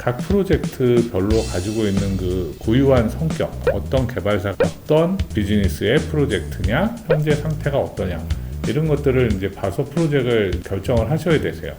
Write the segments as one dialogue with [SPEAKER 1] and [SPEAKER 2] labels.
[SPEAKER 1] 각 프로젝트별로 가지고 있는 그 고유한 성격, 어떤 개발사, 어떤 비즈니스의 프로젝트냐, 현재 상태가 어떠냐, 이런 것들을 이제 봐서 프로젝트를 결정을 하셔야 되세요.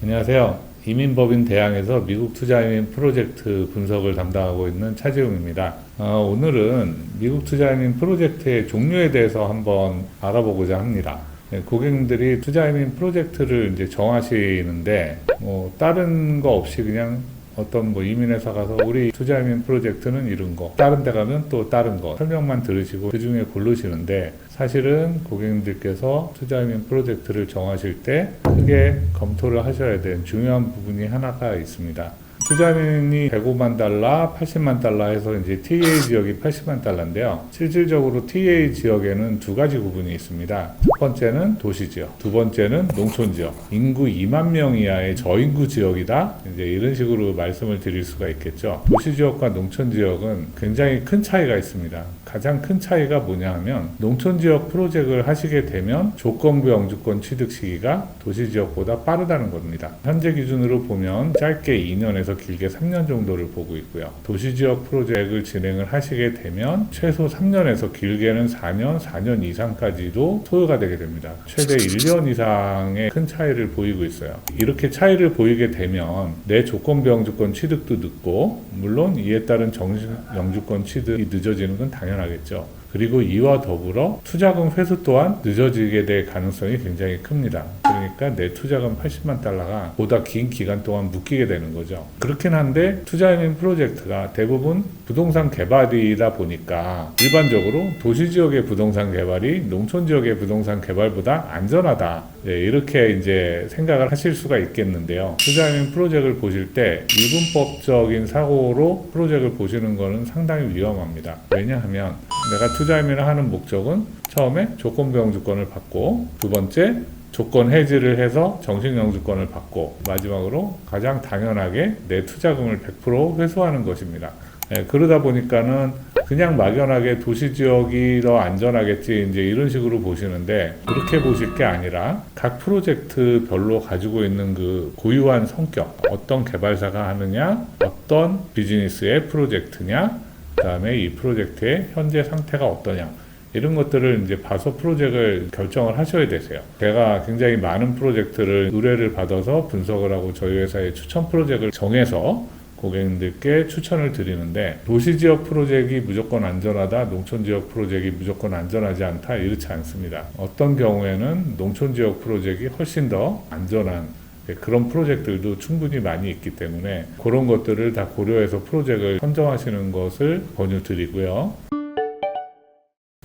[SPEAKER 1] 안녕하세요. 이민법인 대항에서 미국 투자이민 프로젝트 분석을 담당하고 있는 차지웅입니다. 어, 오늘은 미국 투자이민 프로젝트의 종류에 대해서 한번 알아보고자 합니다. 네, 고객님들이 투자이민 프로젝트를 이제 정하시는데 뭐 다른 거 없이 그냥 어떤 뭐 이민회사 가서 우리 투자이민 프로젝트는 이런 거 다른 데 가면 또 다른 거 설명만 들으시고 그 중에 고르시는데 사실은 고객님들께서 투자이민 프로젝트를 정하실 때 크게 검토를 하셔야 되는 중요한 부분이 하나가 있습니다. 투자민이 105만 달러, 80만 달러 해서 이제 TA 지역이 80만 달러인데요. 실질적으로 TA 지역에는 두 가지 구분이 있습니다. 첫 번째는 도시 지역, 두 번째는 농촌 지역. 인구 2만 명 이하의 저인구 지역이다. 이제 이런 식으로 말씀을 드릴 수가 있겠죠. 도시 지역과 농촌 지역은 굉장히 큰 차이가 있습니다. 가장 큰 차이가 뭐냐 하면 농촌 지역 프로젝트를 하시게 되면 조건부 영주권 취득 시기가 도시 지역보다 빠르다는 겁니다. 현재 기준으로 보면 짧게 2년에서 길게 3년 정도를 보고 있고요. 도시 지역 프로젝트를 진행을 하시게 되면 최소 3년에서 길게는 4년, 4년 이상까지도 소요가 되게 됩니다. 최대 1년 이상의 큰 차이를 보이고 있어요. 이렇게 차이를 보이게 되면 내 조건부 영주권 취득도 늦고 물론 이에 따른 정식 영주권 취득이 늦어지는 건 당연하겠죠. 그리고 이와 더불어 투자금 회수 또한 늦어지게 될 가능성이 굉장히 큽니다. 그러니까 내 투자금 80만 달러가 보다 긴 기간 동안 묶이게 되는 거죠. 그렇긴 한데 투자이민 프로젝트가 대부분 부동산 개발이다 보니까 일반적으로 도시 지역의 부동산 개발이 농촌 지역의 부동산 개발보다 안전하다. 네, 이렇게 이제 생각을 하실 수가 있겠는데요. 투자이민 프로젝트를 보실 때 이분법적인 사고로 프로젝트를 보시는 것은 상당히 위험합니다. 왜냐하면 내가 투자이민을 하는 목적은 처음에 조건부 영주권을 받고 두 번째 조건 해지를 해서 정식 영주권을 받고 마지막으로 가장 당연하게 내 투자금을 100% 회수하는 것입니다. 예, 그러다 보니까는 그냥 막연하게 도시 지역이 더 안전하겠지 이제 이런 식으로 보시는데 그렇게 보실 게 아니라 각 프로젝트별로 가지고 있는 그 고유한 성격 어떤 개발사가 하느냐 어떤 비즈니스의 프로젝트냐 그 다음에 이 프로젝트의 현재 상태가 어떠냐 이런 것들을 이제 봐서 프로젝트를 결정을 하셔야 되세요. 제가 굉장히 많은 프로젝트를 의뢰를 받아서 분석을 하고 저희 회사의 추천 프로젝트를 정해서 고객님들께 추천을 드리는데 도시 지역 프로젝트가 무조건 안전하다, 농촌 지역 프로젝트가 무조건 안전하지 않다 이렇지 않습니다. 어떤 경우에는 농촌 지역 프로젝트가 훨씬 더 안전한 네, 그런 프로젝트들도 충분히 많이 있기 때문에 그런 것들을 다 고려해서 프로젝트를 선정하시는 것을 권유드리고요.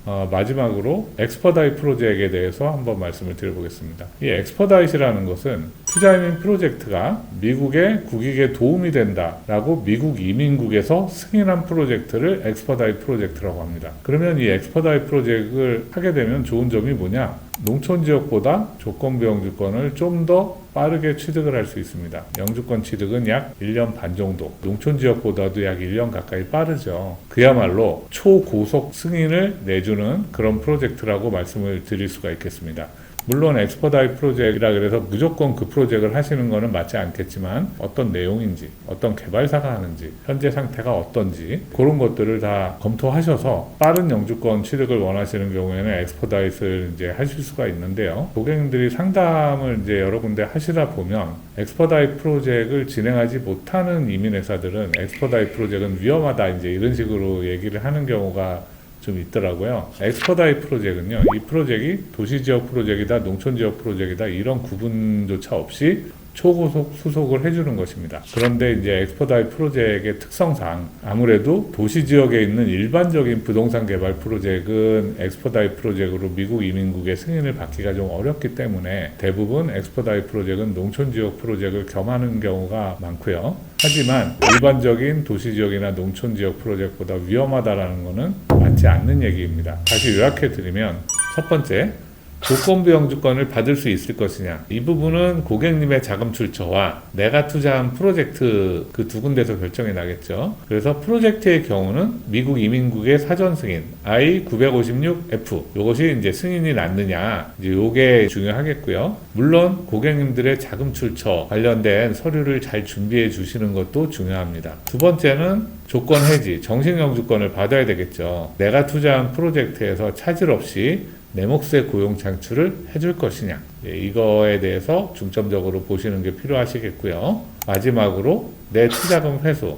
[SPEAKER 1] 어, 마지막으로 엑스퍼다이 프로젝트에 대해서 한번 말씀을 드려보겠습니다. 이 엑스퍼다이트라는 것은 투자이민 프로젝트가 미국의 국익에 도움이 된다라고 미국 이민국에서 승인한 프로젝트를 엑스퍼다이 프로젝트라고 합니다. 그러면 이 엑스퍼다이 프로젝트를 하게 되면 좋은 점이 뭐냐? 농촌 지역보다 조건부 영주권을 좀 더 빠르게 취득을 할 수 있습니다. 영주권 취득은 약 1년 반 정도, 농촌 지역보다도 약 1년 가까이 빠르죠. 그야말로 초고속 승인을 내주는 그런 프로젝트라고 말씀을 드릴 수가 있겠습니다. 물론 엑스퍼다이 프로젝트라 그래서 무조건 그 프로젝트를 하시는 것은 맞지 않겠지만 어떤 내용인지 어떤 개발사가 하는지 현재 상태가 어떤지 그런 것들을 다 검토하셔서 빠른 영주권 취득을 원하시는 경우에는 엑스퍼다이트를 이제 하실 수가 있는데요. 고객님들이 상담을 이제 여러 군데 하시다 보면 엑스퍼다이 프로젝트를 진행하지 못하는 이민 회사들은 엑스퍼다이 프로젝트는 위험하다 이제 이런 식으로 얘기를 하는 경우가 좀 있더라고요. 엑스퍼다이 프로젝트는요, 이 프로젝트이 도시 지역 프로젝트이다, 농촌 지역 프로젝트이다, 이런 구분조차 없이 초고속 수속을 해주는 것입니다. 그런데 이제 엑스퍼다이 프로젝트의 특성상 아무래도 도시 지역에 있는 일반적인 부동산 개발 프로젝트는 엑스퍼다이 프로젝트로 미국 이민국의 승인을 받기가 좀 어렵기 때문에 대부분 엑스퍼다이 프로젝트는 농촌 지역 프로젝트를 겸하는 경우가 많고요. 하지만 일반적인 도시 지역이나 농촌 지역 프로젝트보다 위험하다라는 것은 않는 얘기입니다. 다시 요약해 드리면 첫 번째 조건부 영주권을 받을 수 있을 것이냐 이 부분은 고객님의 자금 출처와 내가 투자한 프로젝트 그 두 군데서 결정이 나겠죠. 그래서 프로젝트의 경우는 미국 이민국의 사전 승인 I-956F 이것이 이제 승인이 났느냐 이제 요게 중요하겠고요. 물론 고객님들의 자금 출처 관련된 서류를 잘 준비해 주시는 것도 중요합니다. 두 번째는 조건 해지, 정식 영주권을 받아야 되겠죠. 내가 투자한 프로젝트에서 차질 없이 내 몫의 고용 창출을 해줄 것이냐. 예, 이거에 대해서 중점적으로 보시는 게 필요하시겠고요. 마지막으로 내 투자금 회수.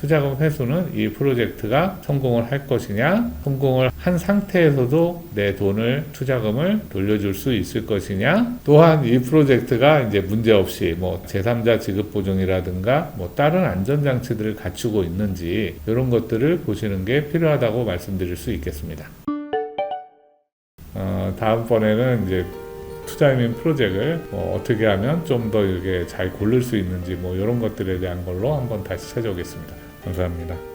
[SPEAKER 1] 투자금 회수는 이 프로젝트가 성공을 할 것이냐, 성공을 한 상태에서도 내 돈을, 투자금을 돌려줄 수 있을 것이냐, 또한 이 프로젝트가 이제 문제 없이 뭐 제3자 지급 보증이라든가 뭐 다른 안전장치들을 갖추고 있는지 이런 것들을 보시는 게 필요하다고 말씀드릴 수 있겠습니다. 어, 다음번에는 이제 투자이민 프로젝트를 뭐 어떻게 하면 좀 더 이렇게 잘 고를 수 있는지 뭐 이런 것들에 대한 걸로 한번 다시 찾아오겠습니다. 감사합니다.